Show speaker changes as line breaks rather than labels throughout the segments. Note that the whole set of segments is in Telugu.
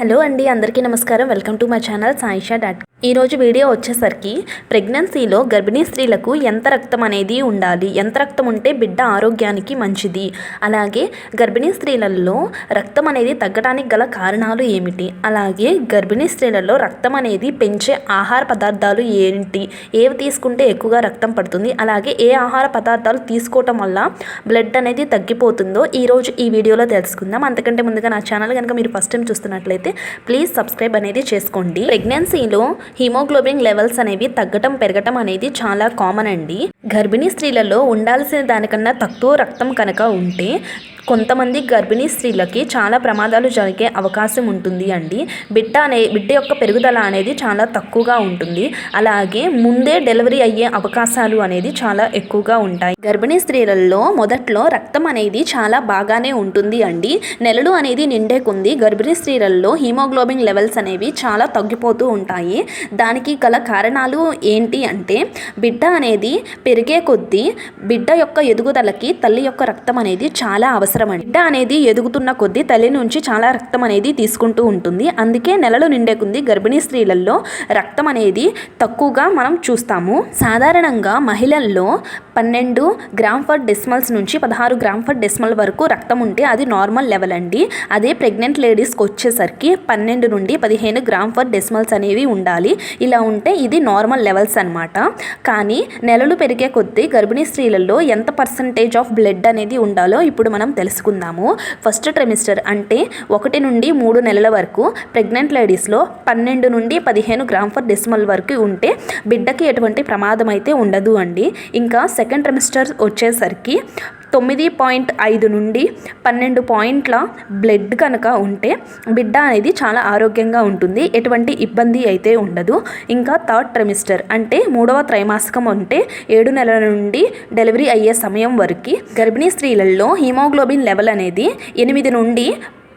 హలో అండి అందరికీ నమస్కారం. Welcome to my channel Saisha dot ఈరోజు వీడియో వచ్చేసరికి ప్రెగ్నెన్సీలో గర్భిణీ స్త్రీలకు ఎంత రక్తం అనేది ఉండాలి? ఎంత రక్తం ఉంటే బిడ్డ ఆరోగ్యానికి మంచిది? అలాగే గర్భిణీ స్త్రీలలో రక్తం అనేది తగ్గడానికి గల కారణాలు ఏమిటి? అలాగే గర్భిణీ స్త్రీలలో రక్తం అనేది పెంచే ఆహార పదార్థాలు ఏంటి? ఏవి తీసుకుంటే ఎక్కువగా రక్తం పడుతుంది? అలాగే ఏ ఆహార పదార్థాలు తీసుకోవటం వల్ల బ్లడ్ అనేది తగ్గిపోతుందో ఈరోజు ఈ వీడియోలో తెలుసుకుందాం. అంతకంటే ముందుగా నా ఛానల్ కనుక మీరు ఫస్ట్ టైం చూస్తున్నట్లయితే ప్లీజ్ సబ్స్క్రైబ్ అనేది చేసుకోండి. ప్రెగ్నెన్సీలో హిమోగ్లోబిన్ లెవెల్స్ అనేవి తగ్గటం పెరగటం అనేది చాలా కామన్ అండి. గర్భిణీ స్త్రీలలో ఉండాల్సిన దానికన్నా తక్కువ రక్తం కనుక ఉంటే కొంతమంది గర్భిణీ స్త్రీలకి చాలా ప్రమాదాలు జరిగే అవకాశం ఉంటుంది అండి. బిడ్డ అనే బిడ్డ యొక్క పెరుగుదల అనేది చాలా తక్కువగా ఉంటుంది. అలాగే ముందే డెలివరీ అయ్యే అవకాశాలు అనేది చాలా ఎక్కువగా ఉంటాయి. గర్భిణీ స్త్రీలలో మొదట్లో రక్తం అనేది చాలా బాగానే ఉంటుంది అండి. నెలలు అనేది నిండే కొంది గర్భిణీ స్త్రీలలో హీమోగ్లోబిన్ లెవెల్స్ అనేవి చాలా తగ్గిపోతూ ఉంటాయి. దానికి గల కారణాలు ఏంటి అంటే బిడ్డ అనేది పెరిగే కొద్దీ బిడ్డ యొక్క ఎదుగుదలకి తల్లి యొక్క రక్తం అనేది చాలా అవసరం అండి బిడ్డ అనేది ఎదుగుతున్న కొద్దీ తల్లి నుంచి చాలా రక్తం అనేది తీసుకుంటూ ఉంటుంది. అందుకే నెలలు నిండే కొద్ది గర్భిణీ స్త్రీలలో రక్తం అనేది తక్కువగా మనం చూస్తాము. సాధారణంగా మహిళల్లో పన్నెండు గ్రామ్ ఫర్ డెసిమల్స్ నుంచి పదహారు గ్రామ్ ఫర్ డెసిమల్ వరకు రక్తం ఉంటే అది నార్మల్ లెవెల్ అండి. అదే ప్రెగ్నెంట్ లేడీస్కి వచ్చేసరికి పన్నెండు నుండి పదిహేను గ్రామ్ ఫర్ డెసిమల్స్ అనేవి ఉండాలి. ఇలా ఉంటే ఇది నార్మల్ లెవెల్స్ అనమాట కానీ నెలలు పెరిగే కొద్దీ గర్భిణీ స్త్రీలలో ఎంత పర్సంటేజ్ ఆఫ్ బ్లడ్ అనేది ఉండాలో ఇప్పుడు మనం తెలుసుకుందాము. ఫస్ట్ ట్రెమిస్టర్ అంటే ఒకటి నుండి మూడు నెలల వరకు ప్రెగ్నెంట్ లేడీస్లో పన్నెండు నుండి పదిహేను గ్రామ్ ఫర్ డెసిమల్ వరకు ఉంటే బిడ్డకి ఎటువంటి ప్రమాదం అయితే ఉండదు అండి. ఇంకా సెకండ్ ట్రెమిస్టర్ వచ్చేసరికి తొమ్మిది పాయింట్ ఐదు నుండి పన్నెండు పాయింట్ల బ్లడ్ కనుక ఉంటే బిడ్డ అనేది చాలా ఆరోగ్యంగా ఉంటుంది. ఎటువంటి ఇబ్బంది అయితే ఉండదు. ఇంకా థర్డ్ ట్రెమిస్టర్ అంటే మూడవ త్రైమాసికం అంటే ఏడు నెలల నుండి డెలివరీ అయ్యే సమయం వరకు గర్భిణీ స్త్రీలలో హీమోగ్లోబిన్ లెవెల్ అనేది ఎనిమిది నుండి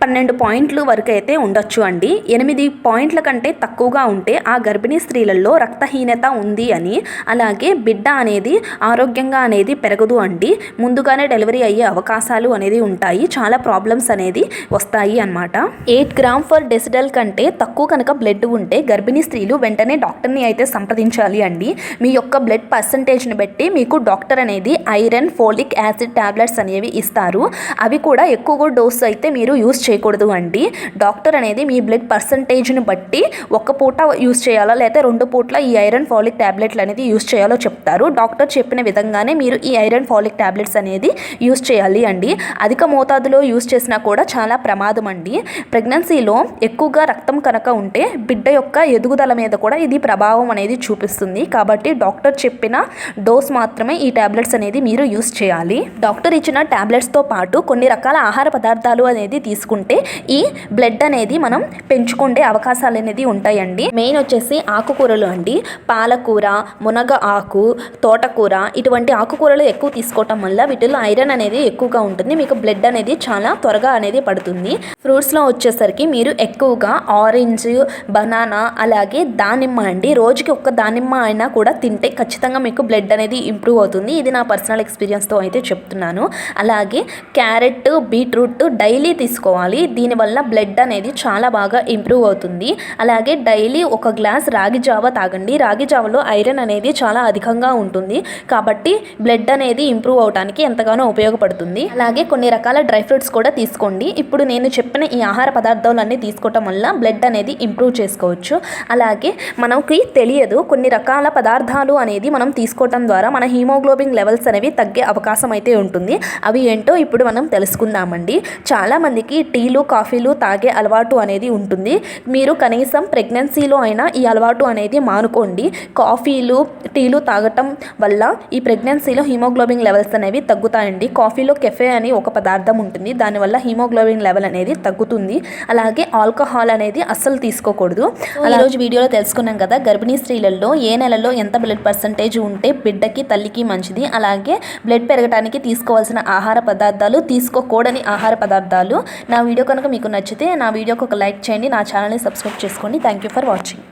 పన్నెండు పాయింట్లు వరకు అయితే ఉండొచ్చు అండి. ఎనిమిది పాయింట్ల కంటే తక్కువగా ఉంటే ఆ గర్భిణీ స్త్రీలలో రక్తహీనత ఉంది అని అలాగే బిడ్డ అనేది ఆరోగ్యంగా అనేది పెరగదు అండి. ముందుగానే డెలివరీ అయ్యే అవకాశాలు అనేది ఉంటాయి. చాలా ప్రాబ్లమ్స్ అనేది వస్తాయి అన్నమాట. ఎయిట్ గ్రామ్ ఫర్ డెసిడల్ కంటే తక్కువ కనుక బ్లడ్ ఉంటే గర్భిణీ స్త్రీలు వెంటనే డాక్టర్ని అయితే సంప్రదించాలి అండి. మీ యొక్క బ్లడ్ పర్సంటేజ్ని బట్టి మీకు డాక్టర్ అనేది ఐరన్ ఫోలిక్ యాసిడ్ టాబ్లెట్స్ అనేవి ఇస్తారు. అవి కూడా ఎక్కువ డోస్ అయితే మీరు యూస్ చేయకూడదు అండి. డాక్టర్ అనేది మీ బ్లడ్ పర్సంటేజ్ని బట్టి ఒక్క పూట యూస్ చేయాలా? లేకపోతే రెండు పూట్ల ఈ ఐరన్ ఫాలిక్ ట్యాబ్లెట్లు అనేది యూస్ చేయాలో చెప్తారు. డాక్టర్ చెప్పిన విధంగానే మీరు ఈ ఐరన్ ఫాలిక్ ట్యాబ్లెట్స్ అనేది యూస్ చేయాలి అండి. అధిక మోతాదులో యూస్ చేసినా కూడా చాలా ప్రమాదం అండి. ప్రెగ్నెన్సీలో ఎక్కువగా రక్తం కనుక ఉంటే బిడ్డ యొక్క ఎదుగుదల మీద కూడా ఇది ప్రభావం అనేది చూపిస్తుంది. కాబట్టి డాక్టర్ చెప్పిన డోస్ మాత్రమే ఈ ట్యాబ్లెట్స్ అనేది మీరు యూస్ చేయాలి. డాక్టర్ ఇచ్చిన ట్యాబ్లెట్స్తో పాటు కొన్ని రకాల ఆహార పదార్థాలు అనేది తీసుకుంటే ఈ బ్లడ్ అనేది మనం పెంచుకుండే అవకాశాలు అనేది ఉంటాయండి. మెయిన్ వచ్చేసి ఆకుకూరలు అండి. పాలకూర మునగ ఆకు తోటకూర ఇటువంటి ఆకుకూరలు ఎక్కువ తీసుకోవటం వల్ల వీటిలో ఐరన్ అనేది ఎక్కువగా ఉంటుంది. మీకు బ్లడ్ అనేది చాలా త్వరగా అనేది పడుతుంది. ఫ్రూట్స్లో వచ్చేసరికి మీరు ఎక్కువగా ఆరెంజ్ బనానా అలాగే దానిమ్మ అండి. రోజుకి ఒక్క దానిమ్మ అయినా కూడా తింటే ఖచ్చితంగా మీకు బ్లడ్ అనేది ఇంప్రూవ్ అవుతుంది. ఇది నా పర్సనల్ ఎక్స్పీరియన్స్తో అయితే చెప్తున్నాను. అలాగే క్యారెట్ బీట్రూట్ డైలీ తీసుకోవాలి. తీసుకోవాలి. దీనివల్ల బ్లడ్ అనేది చాలా బాగా ఇంప్రూవ్ అవుతుంది. అలాగే డైలీ ఒక గ్లాస్ రాగి జావ తాగండి. రాగి జావలో ఐరన్ అనేది చాలా అధికంగా ఉంటుంది. కాబట్టి బ్లడ్ అనేది ఇంప్రూవ్ అవడానికి ఎంతగానో ఉపయోగపడుతుంది. అలాగే కొన్ని రకాల డ్రై ఫ్రూట్స్ కూడా తీసుకోండి. ఇప్పుడు నేను చెప్పిన ఈ ఆహార పదార్థాలన్నీ తీసుకోవటం వల్ల బ్లడ్ అనేది ఇంప్రూవ్ చేసుకోవచ్చు. అలాగే మనకి తెలియదు కొన్ని రకాల పదార్థాలు అనేది మనం తీసుకోవటం ద్వారా మన హీమోగ్లోబిన్ లెవెల్స్ అనేవి తగ్గే అవకాశం అయితే ఉంటుంది. అవి ఏంటో ఇప్పుడు మనం తెలుసుకుందామండి. చాలామందికి టీలు కాఫీలు తాగే అలవాటు అనేది ఉంటుంది. మీరు కనీసం ప్రెగ్నెన్సీలో అయినా ఈ అలవాటు అనేది మానుకోండి. కాఫీలు టీలు తాగటం వల్ల ఈ ప్రెగ్నెన్సీలో హీమోగ్లోబిన్ లెవెల్స్ అనేవి తగ్గుతాయండి. కాఫీలో కెఫే అని ఒక పదార్థం ఉంటుంది. దానివల్ల హీమోగ్లోబిన్ లెవెల్ అనేది తగ్గుతుంది. అలాగే ఆల్కహాల్ అనేది అస్సలు తీసుకోకూడదు. అలా రోజు వీడియోలో తెలుసుకున్నాం కదా గర్భిణీ స్త్రీలలో ఏ నెలలో ఎంత బ్లడ్ పర్సంటేజ్ ఉంటే బిడ్డకి తల్లికి మంచిది? అలాగే బ్లడ్ పెరగడానికి తీసుకోవాల్సిన ఆహార పదార్థాలు తీసుకోకూడని ఆహార పదార్థాలు. నా వీడియో కనుక మీకు నచ్చితే నా వీడియోకి ఒక లైక్ చేయండి నా ఛానల్ని సబ్స్క్రైబ్ చేసుకోండి. Thank you for watching